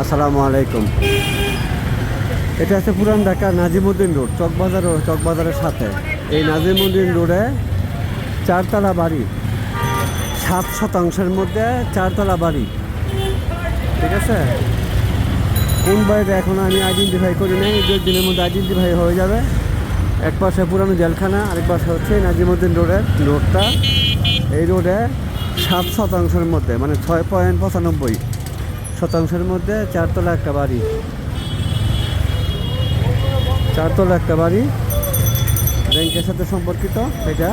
আসসালামু আলাইকুম। এটা হচ্ছে পুরান ঢাকা নাজিমুদ্দিন রোড, চকবাজার চকবাজারের সাথে। এই নাজিমুদ্দিন রোডে চারতলা বাড়ি, সাত শতাংশের মধ্যে চারতলা বাড়ি। ঠিক আছে? কোন বাড়িটা এখন আমি আইডেন্টিফাই করি নাই দু দিনের মধ্যে আইডেন্টিফাই হয়ে যাবে। এক পাশে পুরানো জেলখানা, আরেক পাশে হচ্ছে নাজিমুদ্দিন রোডের রোডটা। এই রোডে সাত শতাংশের মধ্যে মানে ছয় পয়েন্ট পঁচানব্বই শতাংশের মধ্যে চারতলা একটা বাড়ি। চারতলা একটা বাড়ি। ব্যাংকের সাথে সম্পর্কিত এটা।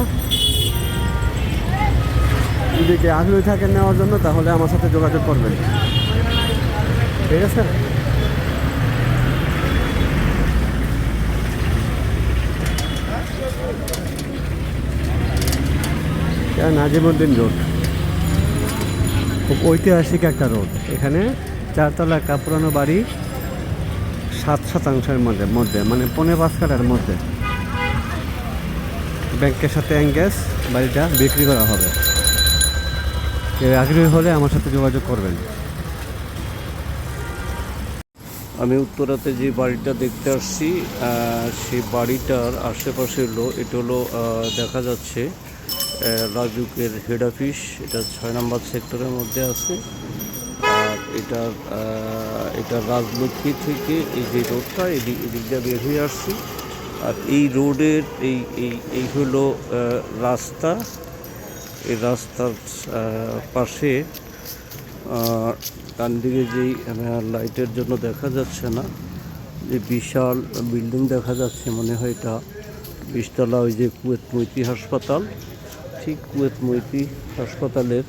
যদি কে আগ্রহী থাকেন নেওয়ার জন্য, তাহলে আমার সাথে যোগাযোগ করবেন। ঠিক আছে? নাজিমুদ্দিন রোড। খুব ঐতিহাসিক একটা রোড। এখানে চারতলা একটা বাড়ি সাত শতাংশের মধ্যে মধ্যে মানে পনেরো পাঁচ কাটার মধ্যে। ব্যাংকের সাথে এঙ্গেজ বাড়িটা বিক্রি করা হবে। কেউ আগ্রহী হলে আমার সাথে যোগাযোগ করবেন। আমি উত্তরাতে যে বাড়িটা দেখতে আসছি সেই বাড়িটার আশেপাশে হলো এটা হলো দেখা যাচ্ছে রাজুকের হেড অফিস এটা ছয় নম্বর সেক্টরের মধ্যে আছে। আর এটা এটা রাজলক্ষ্মী থেকে এই যে রোডটা এদিক এদিক দিয়ে বের হয়ে আসছি। আর এই রোডের এই এই এই হলো রাস্তা। এই রাস্তার পাশে ডান দিকে যেই আহ, লাইটের জন্য দেখা যাচ্ছে না যে বিশাল বিল্ডিং দেখা যাচ্ছে মনে হয় এটা। বিশতলা ওই যে কুয়েত মৈতি হাসপাতাল। ঠিক কুয়েত মৈতি হাসপাতালের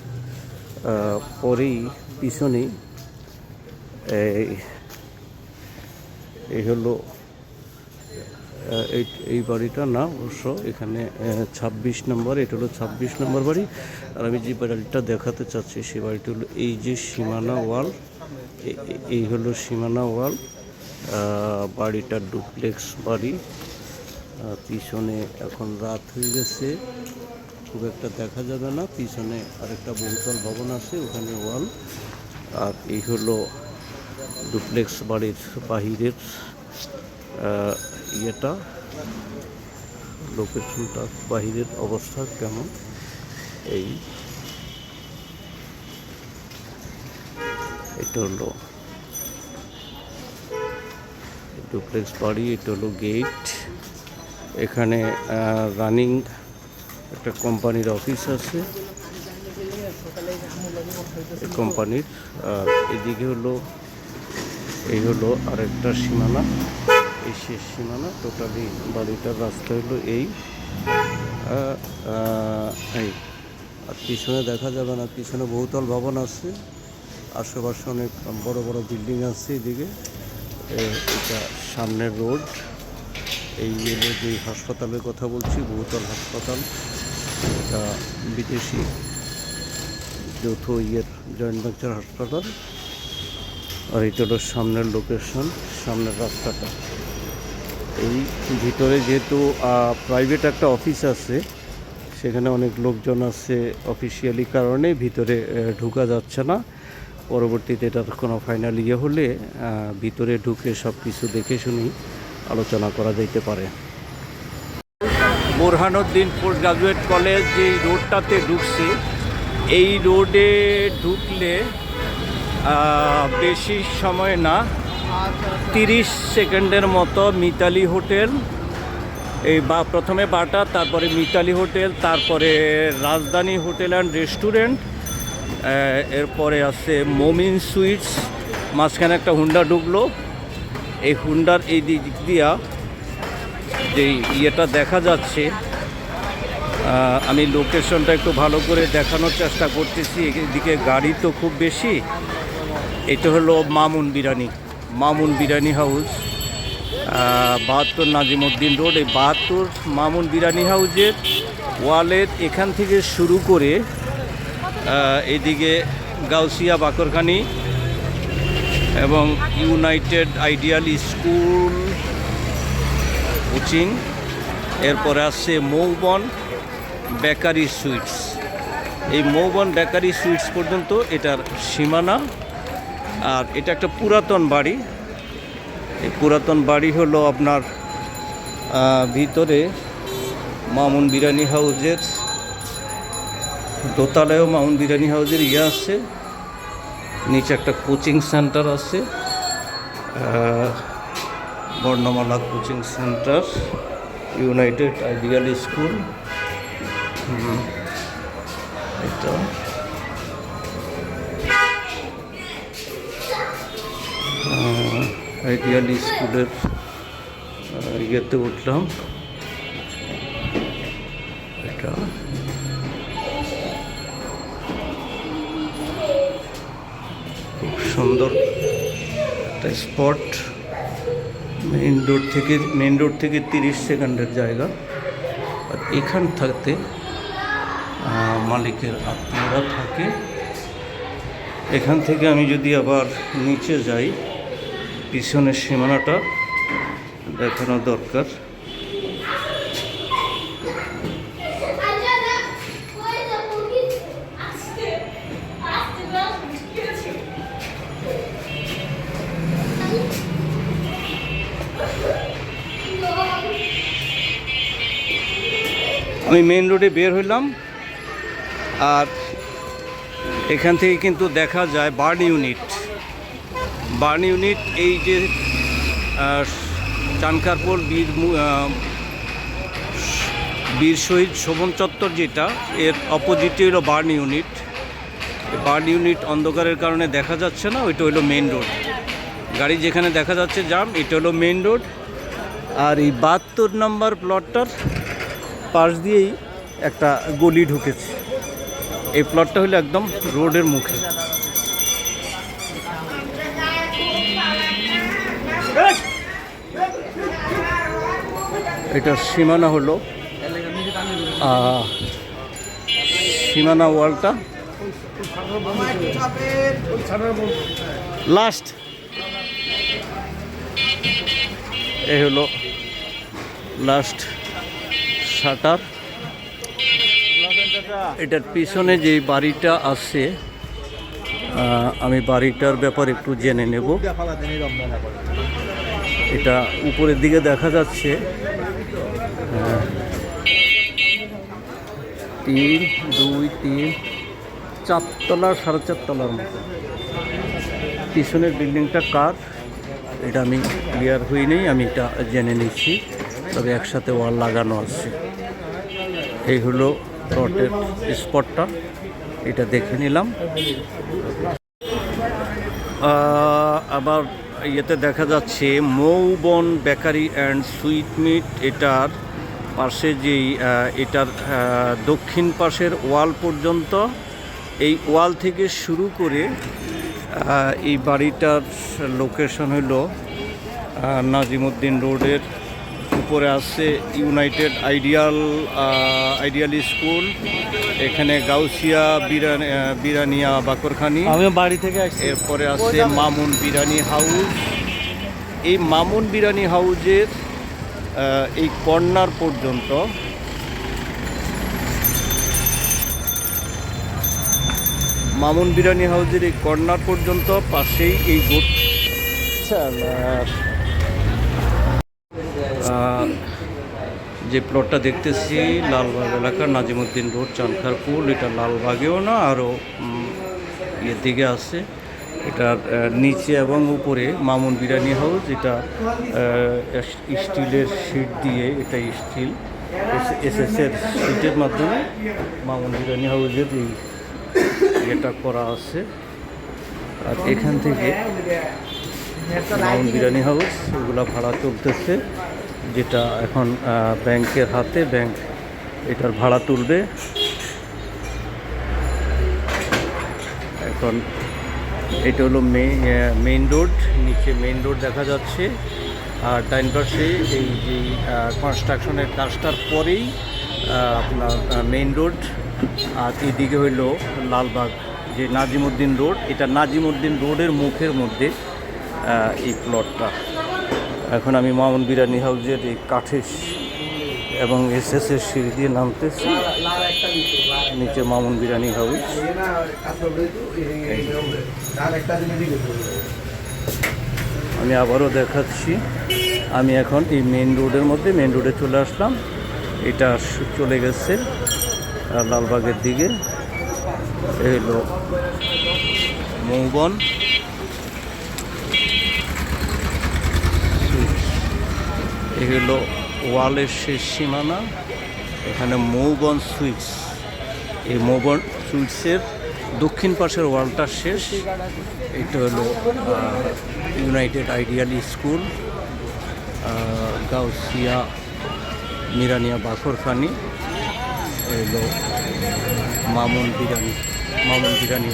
পরেই পিছনেই এই হলো এই বাড়িটা না অবশ্য এখানে ছাব্বিশ নম্বর, এটা হলো ছাব্বিশ নম্বর বাড়ি। আর আমি যে বাড়িটা দেখাতে চাচ্ছি সেই বাড়িটা হলো এই যে সীমানা ওয়াল এই হলো সীমানা ওয়াল বাড়িটা ডুপ্লেক্স বাড়ি। পিছনে এখন রাত হয়ে গেছে। খুব একটা দেখা যাবে না। পিছনে আরেকটা বহুতল ভবন আছে, ওখানে ওয়াল। আর এই হলো ডুপ্লেক্স বাড়ির বাহিরের ইয়েটা। লোকেশনটা বাহিরের অবস্থা কেমন? এই। এটা হলো ডুপ্লেক্স বাড়ি, এটা হলো গেট। এখানে রানিং একটা কোম্পানির অফিস আছে। এই কোম্পানির, আর এদিকে হলো, এই হলো আরেকটা সীমানা। এই শেষ সীমানা টোটালি বাড়িটার রাস্তা হলো এই। এই, আর পিছনে দেখা যাবে না, পিছনে বহুতল ভবন আছে। আশেপাশে অনেক বড় বড় বিল্ডিং আছে এদিকে। এটা সামনের রোড। এই যে হাসপাতালের কথা বলছি, বহুতল হাসপাতাল। এটা বিদেশি যৌথ ইয়ের জয়েন্ট ভেঞ্চার হাসপাতাল আর এটা হলো সামনের লোকেশন সামনের রাস্তাটা। এই ভিতরে যেহেতু প্রাইভেট একটা অফিস আছে, সেখানে অনেক লোকজন আছে অফিসিয়ালি কারণে ভিতরে ঢুকা যাচ্ছে না। পরবর্তীতে এটার কোনো ফাইনাল ইয়ে হলে ভিতরে ঢুকে সব কিছু দেখে শুনি আলোচনা করা যেতে পারে। বোরহানুদ্দিন পোস্ট গ্রাজুয়েট কলেজ যে রোডটাতে ঢুকছে, এই রোডে ঢুকলে বেশি সময় না, তিরিশ সেকেন্ডের মতো মিতালি হোটেল, এই বা, প্রথমে বাটা, তারপরে মিতালি হোটেল, তারপরে রাজধানী হোটেল অ্যান্ড রেস্টুরেন্ট এরপরে আছে মমিন সুইটস, মাঝখানে একটা হুন্ডা ঢুকলো। এই হুন্ডার এই দিক দিয়া যে ইয়েটা দেখা যাচ্ছে আমি লোকেশনটা একটু ভালো করে দেখানোর চেষ্টা করতেছি। এদিকে গাড়ি তো খুব বেশি। এটা হলো মামুন বিরিয়ানি মামুন বিরিয়ানি হাউস বাহাত্তর নাজিমুদ্দিন রোড। এই বাহাত্তর মামুন বিরিয়ানি হাউজের ওয়ালের এখান থেকে শুরু করে এদিকে গাউসিয়া বাকরখানি এবং ইউনাইটেড আইডিয়াল স্কুল কোচিং এরপরে আসছে মৌবন বেকারি সুইটস। এই মৌবন বেকারি সুইটস পর্যন্ত এটার সীমানা, আর এটা একটা পুরাতন বাড়ি। এই পুরাতন বাড়ি হলো আপনার ভিতরে মামুন বিরিয়ানি হাউজের দোতলায়ও মামুন বিরিয়ানি হাউজের ইয়ে আছে, নিচে একটা কোচিং সেন্টার আছে Barnamala coaching centre, united ideal school. এটা। আইডিয়াল স্কুলের ইয়েতে উঠলাম। এটা। খুব সুন্দর একটা স্পট। মেইন রোড থেকে মেন রোড থেকে তিরিশ সেকেন্ডের জায়গা। আর এখান থাকতে মালিকের আত্মীয়রা থাকে। এখান থেকে আমি যদি আবার নিচে যাই, পিছনের সীমানাটা দেখানো দরকার। আমি মেইন রোডে বের হইলাম। আর এখান থেকে কিন্তু দেখা যায় বার্ন ইউনিট বার্ন ইউনিট এই যে চানকারপুর বীর বীর শহীদ শোভন চত্বর যেটা, এর অপোজিটে হলো বার্ন ইউনিট বার্ন ইউনিট অন্ধকারের কারণে দেখা যাচ্ছে না, ওইটা হলো মেইন রোড গাড়ি যেখানে দেখা যাচ্ছে জাম, এটা হলো মেইন রোড আর এই বাহাত্তর নম্বর প্লটটার পাশ দিয়েই একটা গলি ঢুকেছে। এই প্লটটা হলো একদম রোডের মুখে। এটার সীমানা হলো সীমানা ওয়ালটা। লাস্ট এই হলো লাস্ট শাটার এটার পিছনে যে বাড়িটা আছে আমি বাড়িটার ব্যাপারে একটু জেনে নেব। এটা উপরের দিকে দেখা যাচ্ছে। তিন, দুই, তিন, চারতলা, সাড়ে চারতলার মতো। পিছনের বিল্ডিংটা কার? এটা আমি ক্লিয়ার হই নেই, আমি এটা জেনে নিচ্ছি। তবে একসাথে ওয়াল লাগানো আছে। এই হলো প্লটের স্পটটা, এটা দেখে নিলাম। আবার ইয়েতে দেখা যাচ্ছে, Moubon bakery and sweet meat, এটার পাশে যেই এটার দক্ষিণ পাশের ওয়াল পর্যন্ত। এই ওয়াল থেকে শুরু করে এই বাড়িটার লোকেশন হলো নাজিমুদ্দিন রোডের উপরে আছে ইউনাইটেড আইডিয়াল আইডিয়াল স্কুল এখানে গাউসিয়া বিরানি বিরানিয়া বাকরখানি আমি বাড়ি থেকে এরপরে আছে মামুন বিরানি হাউস। এই মামুন বিরানি হাউজের এই কর্নার পর্যন্ত মামুন বিরানি হাউজের এই কর্নার পর্যন্ত পাশেই এই গোট আহ, যে প্লটটা দেখতেছি, লালবাগ এলাকার নাজিমুদ্দিন রোড চানখারপুর এটা লালবাগেও না আরও ইয়ের দিকে আছে। এটার নিচে এবং উপরে মামুন বিরিয়ানি হাউস, এটা স্টিলের শিট দিয়ে এটা স্টিল, এস এস এর শিটের মাধ্যমে মামুন বিরিয়ানি হাউসের এই এটা করা আছে। আর এখান থেকে মামুন বিরিয়ানি হাউস, এগুলো ভাড়া চলতেছে। যেটা এখন ব্যাংকের হাতে, ব্যাংক এটার ভাড়া তুলবে। এখন এটা হলো মেইন রোড, নিচে মেইন রোড দেখা যাচ্ছে। আর ডাইন পাশে এই যে কনস্ট্রাকশনের কাজটার পরেই আপনার মেইন রোড। আর এদিকে হইল লালবাগ, যে নাজিমুদ্দিন রোড। এটা নাজিমুদ্দিন রোডের মুখের মধ্যে এই প্লটটা এখন আমি মামুন বিরিয়ানি হাউজের এই কাঠের এবং এস এস এর সিঁড়ি দিয়ে নামতেছি। নিচে মামুন বিরিয়ানি হাউস আমি আবারও দেখাচ্ছি। আমি এখন এই মেন রোডের মধ্যে মেন রোডে চলে আসলাম। এটা চলে গেছে লালবাগের দিকে। এই হলো মৌবন। এই হলো ওয়ালের শেষ সীমানা, এখানে মৌবন সুইটস। এই মৌবন সুইটসের দক্ষিণ পাশের ওয়ালটা শেষ। এটা হলো united ideal school Gausia, Mirania Bakarkhani. এলো মামুন বিরানি মামুন বিরানি